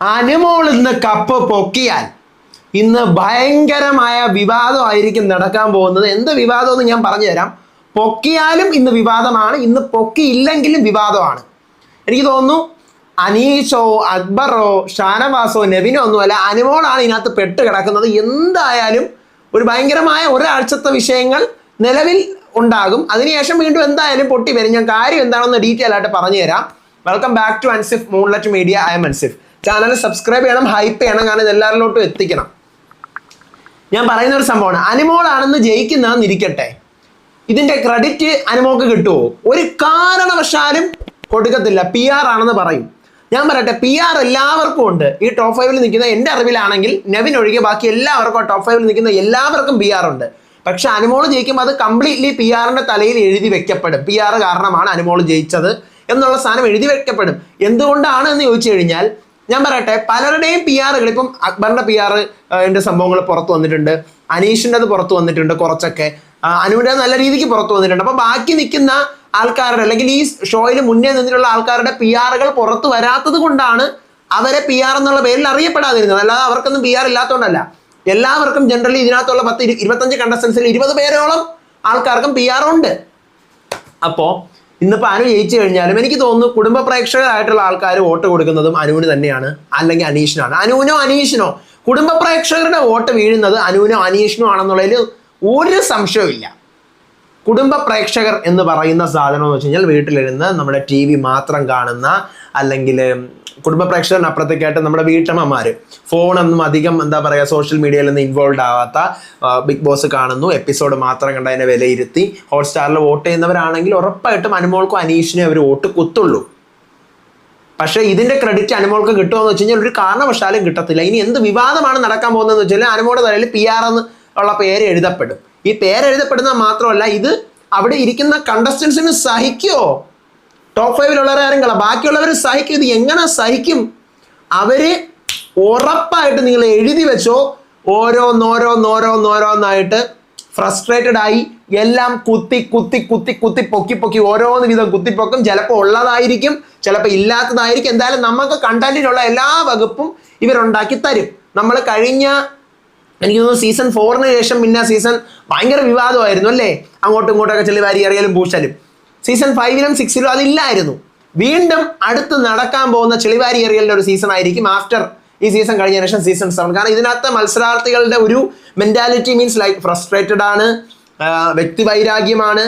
അനുമോൾ ഇന്ന് കപ്പ് പൊക്കിയാൽ ഇന്ന് ഭയങ്കരമായ വിവാദമായിരിക്കും നടക്കാൻ പോകുന്നത്. എന്ത് വിവാദമെന്ന് ഞാൻ പറഞ്ഞുതരാം. പൊക്കിയാലും ഇന്ന് വിവാദമാണ്. ഇന്ന് പൊക്കിയില്ലെങ്കിലും വിവാദമാണ്. എനിക്ക് തോന്നുന്നു അനീഷോ അക്ബറോ ഷാനവാസോ നെവിനോ ഒന്നുമല്ല അനുമോളാണ് ഇതിനകത്ത് പെട്ട് കിടക്കുന്നത്. എന്തായാലും ഒരു ഭയങ്കരമായ ഒരാഴ്ചത്തെ വിഷയങ്ങൾ നിലവിൽ ഉണ്ടാകും. അതിനുശേഷം വീണ്ടും എന്തായാലും പൊട്ടി വരും. ഞാൻ കാര്യം എന്താണെന്ന് ഡീറ്റെയിൽ ആയിട്ട് പറഞ്ഞുതരാം. Welcome back to Ansif moonlight media I am Ansif channel subscribe ചെയ്യണം ഹൈപ്പ് ചെയ്യണം കാരണം ഇത് എല്ലാവരിലോട്ടും എത്തിക്കണം. ഞാൻ പറയുന്ന ഒരു സംഭവമാണ്. അനുമോളാണെന്ന് ജയിക്കുന്നതെന്ന് ഇരിക്കട്ടെ ഇതിന്റെ ക്രെഡിറ്റ് അനുമോക്ക് കിട്ടുമോ ഒരു കാരണവശാലും കൊടുക്കത്തില്ല. പി ആർ ആണെന്ന് പറയും. ഞാൻ പറയട്ടെ പി ആർ എല്ലാവർക്കും ഉണ്ട്. ഈ ടോപ്പ് ഫൈവിൽ നിൽക്കുന്ന എന്റെ അറിവിലാണെങ്കിൽ നെവിൻ ഒഴികെ ബാക്കി എല്ലാവർക്കും ടോപ്പ് ഫൈവിൽ നിൽക്കുന്ന എല്ലാവർക്കും പി ആർ ഉണ്ട്. പക്ഷെ അനുമോൾ ജയിക്കുമ്പോൾ അത് കംപ്ലീറ്റ്ലി പി ആറിന്റെ തലയിൽ എഴുതി വെക്കപ്പെടും. പി ആർ കാരണമാണ് അനുമോൾ ജയിച്ചത് എന്നുള്ള സാധനം എഴുതി വെക്കപ്പെടും. എന്തുകൊണ്ടാണ് എന്ന് ചോദിച്ചു കഴിഞ്ഞാൽ ഞാൻ പറയട്ടെ പലരുടെയും പി ആറുകൾ ഇപ്പം അക്ബറിന്റെ പി എന്റെ സംഭവങ്ങൾ പുറത്തു വന്നിട്ടുണ്ട് അനീഷിന്റെ അത് പുറത്തു വന്നിട്ടുണ്ട് കുറച്ചൊക്കെ അനുവിന്റെ നല്ല രീതിക്ക് പുറത്തു വന്നിട്ടുണ്ട്. അപ്പൊ ബാക്കി നിൽക്കുന്ന ആൾക്കാരുടെ അല്ലെങ്കിൽ ഈ ഷോയിൽ മുന്നേ നിന്നിട്ടുള്ള ആൾക്കാരുടെ പി ആറുകൾ പുറത്തു വരാത്തത് കൊണ്ടാണ് അവരെ പി ആർ എന്നുള്ള പേരിൽ അറിയപ്പെടാതിരുന്നത്. അല്ലാതെ അവർക്കൊന്നും പി ആർ ഇല്ലാത്തതുകൊണ്ടല്ല എല്ലാവർക്കും ജനറലി ഇതിനകത്തുള്ള പത്ത് ഇരു- ഇരുപത്തഞ്ച് കണ്ടസ്റ്റൻസിൽ ഇരുപത് പേരോളം ആൾക്കാർക്കും പി ആർ ഉണ്ട്. അപ്പോ ഇന്നിപ്പോ അനു ജയിച്ചു കഴിഞ്ഞാലും എനിക്ക് തോന്നുന്നു കുടുംബ പ്രേക്ഷകരായിട്ടുള്ള ആൾക്കാർ വോട്ട് കൊടുക്കുന്നതും അനുവിന് തന്നെയാണ് അല്ലെങ്കിൽ അനീഷിനാണ്. അനുവിനോ അനീഷിനോ? കുടുംബ പ്രേക്ഷകരുടെ വോട്ട് വീഴുന്നത് അനുവിനോ അനീഷിനോ ആണെന്നുള്ളതിൽ ഒരു സംശയവുമില്ല കുടുംബ പ്രേക്ഷകർ എന്ന് പറയുന്ന സാധനം എന്ന് വെച്ച് കഴിഞ്ഞാൽ വീട്ടിലിരുന്ന് നമ്മുടെ ടി വി മാത്രം കാണുന്ന അല്ലെങ്കിൽ കുടുംബ പ്രേക്ഷകനപ്പുറത്തേക്കായിട്ട് നമ്മുടെ വീട്ടമ്മമാർ ഫോണൊന്നും അധികം എന്താ പറയുക സോഷ്യൽ മീഡിയയിലൊന്നും ഇൻവോൾവ് ആവാത്ത ബിഗ് ബോസ് കാണുന്നു. എപ്പിസോഡ് മാത്രം കണ്ട് അതിനെ വിലയിരുത്തി. ഹോട്ട്സ്റ്റാറിൽ വോട്ട് ചെയ്യുന്നവരാണെങ്കിൽ ഉറപ്പായിട്ടും അനുമോൾക്കും അനീഷിനെ അവർ വോട്ട് കുത്തുള്ളൂ. പക്ഷേ ഇതിന്റെ ക്രെഡിറ്റ് അനുമോൾക്ക് കിട്ടുമോ എന്ന് വെച്ച് കഴിഞ്ഞാൽ ഒരു കാരണവശാലും കിട്ടത്തില്ല. ഇനി എന്ത് വിവാദമാണ് നടക്കാൻ പോകുന്നതെന്ന് വെച്ചാൽ അനുമോടെ തലയിൽ പി ആർ എന്ന് ഉള്ള പേര് എഴുതപ്പെടും. ഈ പേര് എഴുതപ്പെടുന്ന മാത്രമല്ല ഇത് അവിടെ ഇരിക്കുന്ന കണ്ടസ്റ്റൻസിന് സഹിക്കുമോ ടോപ്പ് ഫൈവിലുള്ളവരെ ആരെങ്കിലും ബാക്കിയുള്ളവർ സഹിക്കും. ഇത് എങ്ങനെ സഹിക്കും? അവർ ഉറപ്പായിട്ട് നിങ്ങൾ എഴുതി വെച്ചോ. ഓരോന്നോരോന്നോരോന്നോരോന്നായിട്ട് ഫ്രസ്ട്രേറ്റഡ് ആയി എല്ലാം കുത്തി കുത്തി കുത്തി കുത്തി പൊക്കി പൊക്കി ഓരോന്ന് വിധം കുത്തിപ്പൊക്കും ചിലപ്പോൾ ഉള്ളതായിരിക്കും ചിലപ്പോൾ ഇല്ലാത്തതായിരിക്കും. എന്തായാലും നമുക്ക് കണ്ടന്റിനുള്ള എല്ലാ വകുപ്പും ഇവരുണ്ടാക്കി തരും. നമ്മൾ കഴിഞ്ഞ എനിക്ക് തോന്നുന്നു സീസൺ ഫോറിന് ശേഷം പിന്നെ സീസൺ ഭയങ്കര വിവാദമായിരുന്നു അല്ലേ? അങ്ങോട്ടും ഇങ്ങോട്ടൊക്കെ ചെല്ലി വാരി എറിയലും പൂശലും. സീസൺ ഫൈവിലും സിക്സിലും അതില്ലായിരുന്നു. വീണ്ടും അടുത്ത് നടക്കാൻ പോകുന്ന ചെളിവാരി എറിയലിന്റെ ഒരു സീസൺ ആയിരിക്കും ആഫ്റ്റർ ഈ സീസൺ കഴിഞ്ഞ ശേഷം സീസൺ സെവൻ കാരണം ഇതിനകത്ത് മത്സരാർത്ഥികളുടെ ഒരു മെന്റാലിറ്റി മീൻസ് ലൈക്ക് ഫ്രസ്ട്രേറ്റഡ് ആണ് വ്യക്തിവൈരാഗ്യമാണ് വ്യക്തി വൈരാഗ്യമാണ്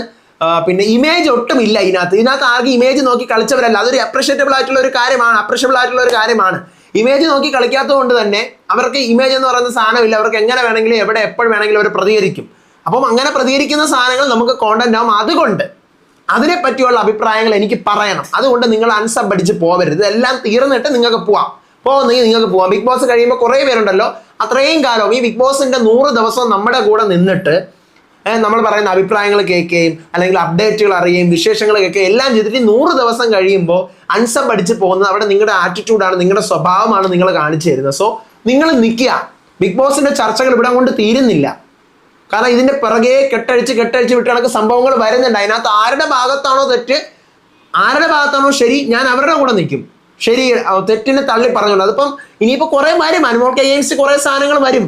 പിന്നെ ഇമേജ് ഒട്ടും ഇല്ല ഇതിനകത്ത്. ഇതിനകത്ത് ആകെ ഇമേജ് നോക്കി കളിച്ചവരല്ല. അതൊരു അപ്രിഷിയറ്റബിൾ ആയിട്ടുള്ള ഒരു കാര്യമാണ് അപ്രിഷ്യബിൾ ആയിട്ടുള്ള ഒരു കാര്യമാണ്. ഇമേജ് നോക്കി കളിക്കാത്തത് കൊണ്ട് തന്നെ അവർക്ക് ഇമേജ് എന്ന് പറയുന്ന സാധനമില്ല. അവർക്ക് എങ്ങനെ വേണമെങ്കിലും എവിടെ എപ്പോഴും വേണമെങ്കിലും അവർ പ്രതികരിക്കും. അപ്പം അങ്ങനെ പ്രതികരിക്കുന്ന സാധനങ്ങൾ നമുക്ക് കോണ്ടന്റ് ആവും. അതുകൊണ്ട് അതിനെ പറ്റിയുള്ള അഭിപ്രായങ്ങൾ എനിക്ക് പറയണം. അതുകൊണ്ട് നിങ്ങൾ അൺസബ് അടിച്ച് പോവരുത്. ഇതെല്ലാം തീർന്നിട്ട് നിങ്ങൾക്ക് പോവാം. പോകുന്നെങ്കിൽ നിങ്ങൾക്ക് പോവാം. ബിഗ് ബോസ് കഴിയുമ്പോൾ കുറേ പേരുണ്ടല്ലോ. അത്രയും കാലം ഈ ബിഗ് ബോസിന്റെ നൂറ് ദിവസം നമ്മുടെ കൂടെ നിന്നിട്ട് നമ്മൾ പറയുന്ന അഭിപ്രായങ്ങൾ കേൾക്കുകയും അല്ലെങ്കിൽ അപ്ഡേറ്റുകൾ അറിയുകയും വിശേഷങ്ങൾ കേൾക്കുകയും എല്ലാം ചെയ്തിട്ട് നൂറ് ദിവസം കഴിയുമ്പോൾ അൺസം പഠിച്ച് പോകുന്നത് അവിടെ നിങ്ങളുടെ ആറ്റിറ്റ്യൂഡാണ് നിങ്ങളുടെ സ്വഭാവമാണ് നിങ്ങൾ കാണിച്ചു തരുന്നത്. സോ നിങ്ങൾ നിൽക്കുക. ബിഗ് ബോസിന്റെ ചർച്ചകൾ ഇവിടെ കൊണ്ട് തീരുന്നില്ല. കാരണം ഇതിന്റെ പിറകെ കെട്ടഴിച്ച് കെട്ടഴിച്ച് വിട്ട് കണക്ക് സംഭവങ്ങൾ വരുന്നുണ്ട്. അതിനകത്ത് ആരുടെ ഭാഗത്താണോ തെറ്റ് ആരുടെ ഭാഗത്താണോ ശരി ഞാൻ അവരുടെ കൂടെ നിൽക്കും. ശരി തെറ്റിനെ തള്ളി പറഞ്ഞോളൂ. അതിപ്പം ഇനിയിപ്പോൾ കുറേ വരും. അനുമോൾക്ക് അഗേൻസ്റ്റ് കുറേ സാധനങ്ങൾ വരും.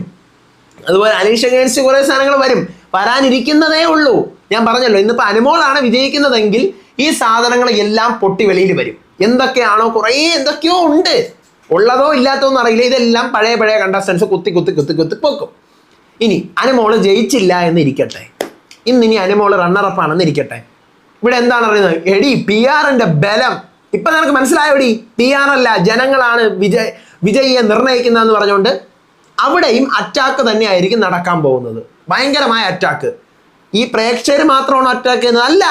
അതുപോലെ അനീഷ് അഗേൻസ്റ്റ് കുറേ സാധനങ്ങൾ വരും. വരാനിരിക്കുന്നതേ ഉള്ളൂ. ഞാൻ പറഞ്ഞല്ലോ ഇന്നിപ്പോൾ അനുമോളാണ് വിജയിക്കുന്നതെങ്കിൽ ഈ സാധനങ്ങൾ എല്ലാം പൊട്ടി വെളിയിൽ വരും. എന്തൊക്കെയാണോ കുറേ എന്തൊക്കെയോ ഉണ്ട്. ഉള്ളതോ ഇല്ലാത്തോ എന്ന് അറിയില്ല ഇതെല്ലാം പഴയ പഴയ കണ്ടസ്റ്റൻസ് കുത്തി കുത്തി കുത്തി കുത്തി പൊക്കും. ഇനി അനുമോൾ ജയിച്ചില്ല എന്ന് ഇരിക്കട്ടെ. ഇന്ന് ഇനി അനുമോൾ റണ്ണറപ്പ് ആണെന്ന് ഇരിക്കട്ടെ. ഇവിടെ എന്താണ് അറിയുന്നത്? എടി പി ആറിന്റെ ബലം. ഇപ്പൊ നിനക്ക് മനസ്സിലായോടി? പി ആർ അല്ല ജനങ്ങളാണ് വിജയ് വിജയിയെ നിർണയിക്കുന്നതെന്ന് പറഞ്ഞുകൊണ്ട് അവിടെയും അറ്റാക്ക് തന്നെയായിരിക്കും നടക്കാൻ പോകുന്നത്. ഭയങ്കരമായ അറ്റാക്ക് ഈ പ്രേക്ഷകർ മാത്രമാണ് അറ്റാക്ക് ചെയ്യുന്നത്. അല്ല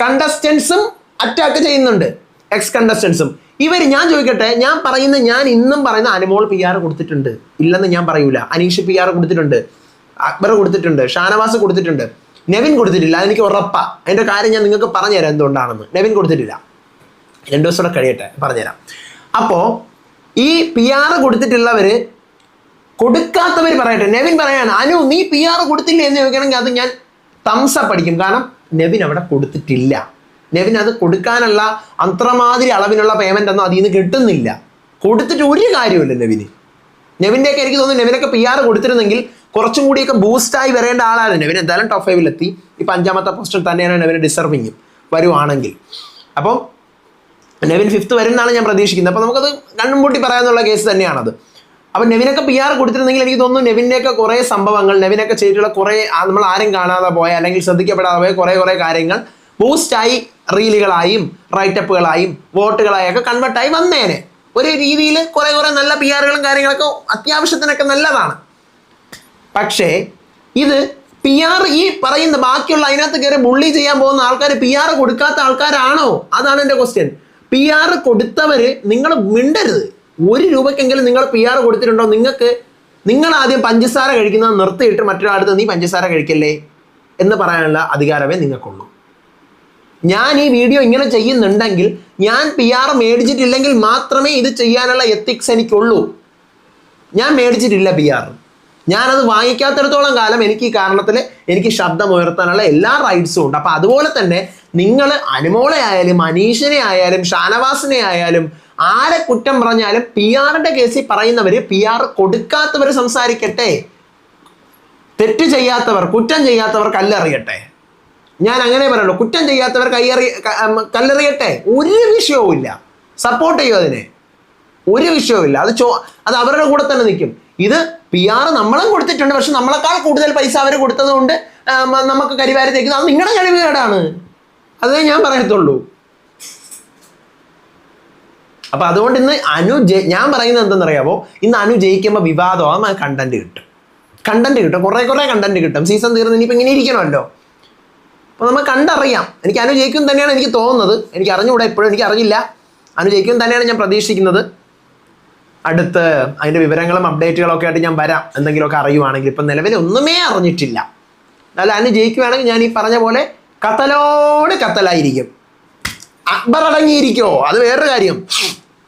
കണ്ടസ്റ്റൻസും അറ്റാക്ക് ചെയ്യുന്നുണ്ട്. എക്സ് കണ്ടസ്റ്റൻസും ഇവർ ഞാൻ ചോദിക്കട്ടെ ഞാൻ പറയുന്ന ഞാൻ ഇന്നും പറയുന്ന അനുമോൾ പി ആർ കൊടുത്തിട്ടുണ്ട്. ഇല്ലെന്ന് ഞാൻ പറയൂല. അനീഷ് പി ആർ കൊടുത്തിട്ടുണ്ട്. അക്ബർ കൊടുത്തിട്ടുണ്ട്. ഷാനവാസ് കൊടുത്തിട്ടുണ്ട്. നെവിൻ കൊടുത്തിട്ടില്ല അതെനിക്ക് ഉറപ്പാ. അതിന്റെ കാര്യം ഞാൻ നിങ്ങൾക്ക് പറഞ്ഞുതരാം എന്തുകൊണ്ടാണെന്ന്. നെവിൻ കൊടുത്തിട്ടില്ല. രണ്ടു ദിവസം കൂടെ കഴിയട്ടെ പറഞ്ഞുതരാം. അപ്പോൾ ഈ പി ആർ കൊടുത്തിട്ടുള്ളവര് കൊടുക്കാത്തവർ പറയട്ടെ. നെവിൻ പറയാണ് അനു നീ പി ആർ കൊടുത്തില്ല? എന്ന് ചോദിക്കണമെങ്കിൽ അത് ഞാൻ തംസപ്പ് അടിക്കും. കാരണം നെവിൻ അവിടെ കൊടുത്തിട്ടില്ല. നെവിൻ അത് കൊടുക്കാനുള്ള അത്രമാതിരി അളവിനുള്ള പേയ്മെന്റ് ഒന്നും അതിൽ നിന്ന് കിട്ടുന്നില്ല. കൊടുത്തിട്ട് ഒരു കാര്യമില്ല നെവിന്. നെവിന്റെയൊക്കെ എനിക്ക് തോന്നുന്നു നെവിനൊക്കെ പി ആർ കൊടുത്തിരുന്നെങ്കിൽ കുറച്ചും കൂടിയൊക്കെ ബൂസ്റ്റായി വരേണ്ട ആളാണ് നെവിൻ എന്തായാലും ടോപ്പ് ഫൈവിലെത്തി ഇപ്പം അഞ്ചാമത്തെ പോസ്റ്റിൽ തന്നെയാണ് നെവിന് ഡിസർവിങ് വരുവാണെങ്കിൽ. അപ്പം നെവിൻ ഫിഫ്ത്ത് വരുമെന്നാണ് ഞാൻ പ്രതീക്ഷിക്കുന്നത്. അപ്പോൾ നമുക്കത് കണ്ണും പൂട്ടി പറയാനുള്ള കേസ് തന്നെയാണത്. അപ്പം നെവിനൊക്കെ പി ആർ കൊടുത്തിരുന്നെങ്കിൽ എനിക്ക് തോന്നുന്നു നെവിന്റെയൊക്കെ കുറേ സംഭവങ്ങൾ നെവിനൊക്കെ ചെയ്തിട്ടുള്ള കുറേ നമ്മൾ ആരും കാണാതെ പോയ അല്ലെങ്കിൽ ശ്രദ്ധിക്കപ്പെടാതെ പോയ കുറേ കുറേ കാര്യങ്ങൾ ബൂസ്റ്റായി റീലുകളായും റൈറ്റപ്പുകളായും വോട്ടുകളായും ഒക്കെ കൺവേർട്ടായി വന്നേനെ. ഒരു രീതിയിൽ കുറേ കുറേ നല്ല പി ആറുകളും കാര്യങ്ങളൊക്കെ അത്യാവശ്യത്തിനൊക്കെ നല്ലതാണ്. പക്ഷേ ഇത് പി ആർ ഈ പറയുന്ന ബാക്കിയുള്ള അതിനകത്ത് കയറി ബുള്ളി ചെയ്യാൻ പോകുന്ന ആൾക്കാർ പി ആർ കൊടുക്കാത്ത ആൾക്കാരാണോ? അതാണ് എന്റെ ക്വസ്റ്റ്യൻ പി ആർ കൊടുത്തവർ നിങ്ങൾ മിണ്ടരുത്. ഒരു രൂപക്കെങ്കിലും നിങ്ങൾ പി ആർ കൊടുത്തിട്ടുണ്ടോ? നിങ്ങൾക്ക് നിങ്ങൾ ആദ്യം പഞ്ചസാര കഴിക്കുന്നത് നിർത്തിയിട്ട് മറ്റൊരാളുടെ നീ പഞ്ചസാര കഴിക്കല്ലേ എന്ന് പറയാനുള്ള അധികാരമേ നിങ്ങൾക്കുള്ളൂ. ഞാൻ ഈ വീഡിയോ ഇങ്ങനെ ചെയ്യുന്നുണ്ടെങ്കിൽ ഞാൻ പി ആർ മേടിച്ചിട്ടില്ലെങ്കിൽ മാത്രമേ ഇത് ചെയ്യാനുള്ള എത്തിക്സ് എനിക്കുള്ളൂ. ഞാൻ മേടിച്ചിട്ടില്ല പി ആർ ഞാനത് വാങ്ങിക്കാത്തിടത്തോളം കാലം എനിക്ക് ഈ കാരണത്തിൽ എനിക്ക് ശബ്ദം ഉയർത്താനുള്ള എല്ലാ റൈറ്റ്സും ഉണ്ട്. അപ്പം അതുപോലെ തന്നെ നിങ്ങൾ അനുമോളെ ആയാലും അനീഷിനെ ആയാലും ഷാനവാസിനെ ആയാലും ആരെ കുറ്റം പറഞ്ഞാലും പി ആറിന്റെ കേസിൽ പറയുന്നവർ പി ആർ കൊടുക്കാത്തവർ സംസാരിക്കട്ടെ. തെറ്റ് ചെയ്യാത്തവർ കുറ്റം ചെയ്യാത്തവർ കല്ലെറിയട്ടെ ഞാൻ അങ്ങനെ പറയുള്ളൂ കുറ്റം ചെയ്യാത്തവർ കയ്യറി കല്ലെറിയട്ടെ. ഒരു വിഷയവും ഇല്ല സപ്പോർട്ട് ചെയ്യും അതിനെ. ഒരു വിഷയവുമില്ല. അത് ചോ അത് അവരുടെ കൂടെ തന്നെ നിൽക്കും. ഇത് പി ആർ നമ്മളും കൊടുത്തിട്ടുണ്ട് പക്ഷെ നമ്മളെക്കാൾ കൂടുതൽ പൈസ അവർ കൊടുത്തത് കൊണ്ട് നമുക്ക് കരിവാരി തേക്കുന്നത് അത് നിങ്ങളുടെ കഴിവുകേടാണ് അതേ ഞാൻ പറയത്തുള്ളൂ. അപ്പൊ അതുകൊണ്ട് ഇന്ന് അനു ഞാൻ പറയുന്നത് എന്തെന്നറിയാമോ ഇന്ന് അനു ജയിക്കുമ്പോൾ വിവാദമാണ് കണ്ടന്റ് കിട്ടും. കണ്ടന്റ് കിട്ടും. കുറെ കുറെ കണ്ടന്റ് കിട്ടും. സീസൺ തീർന്ന് ഇനിയിപ്പോൾ ഇങ്ങനെ ഇരിക്കണമല്ലോ. അപ്പോൾ നമ്മൾ കണ്ടറിയാം. എനിക്ക് അനു ജയിക്കും തന്നെയാണ് എനിക്ക് തോന്നുന്നത്. എനിക്ക് അറിഞ്ഞുകൂടാ ഇപ്പോഴും എനിക്ക് അറിഞ്ഞില്ല. അനു ജയിക്കും തന്നെയാണ് ഞാൻ പ്രതീക്ഷിക്കുന്നത്. അടുത്ത് അതിന്റെ വിവരങ്ങളും അപ്ഡേറ്റുകളൊക്കെ ആയിട്ട് ഞാൻ വരാം. എന്തെങ്കിലുമൊക്കെ അറിയുവാണെങ്കിൽ. ഇപ്പം നിലവിൽ ഒന്നുമേ അറിഞ്ഞിട്ടില്ല. അല്ല അനു ജയിക്കുവാണെങ്കിൽ ഞാൻ ഈ പറഞ്ഞ പോലെ കത്തലോട് കത്തലായിരിക്കും. അക്ബർ അടങ്ങിയിരിക്കോ അത് വേറൊരു കാര്യം.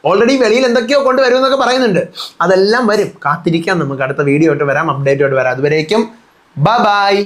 ഓൾറെഡി വെളിയിൽ എന്തൊക്കെയോ കൊണ്ടുവരുമെന്നൊക്കെ പറയുന്നുണ്ട്. അതെല്ലാം വരും. കാത്തിരിക്കാം നമുക്ക്. അടുത്ത വീഡിയോ ആയിട്ട് വരാം. അപ്ഡേറ്റ് ആയിട്ട് വരാം. അതുവരേക്കും. Bye bye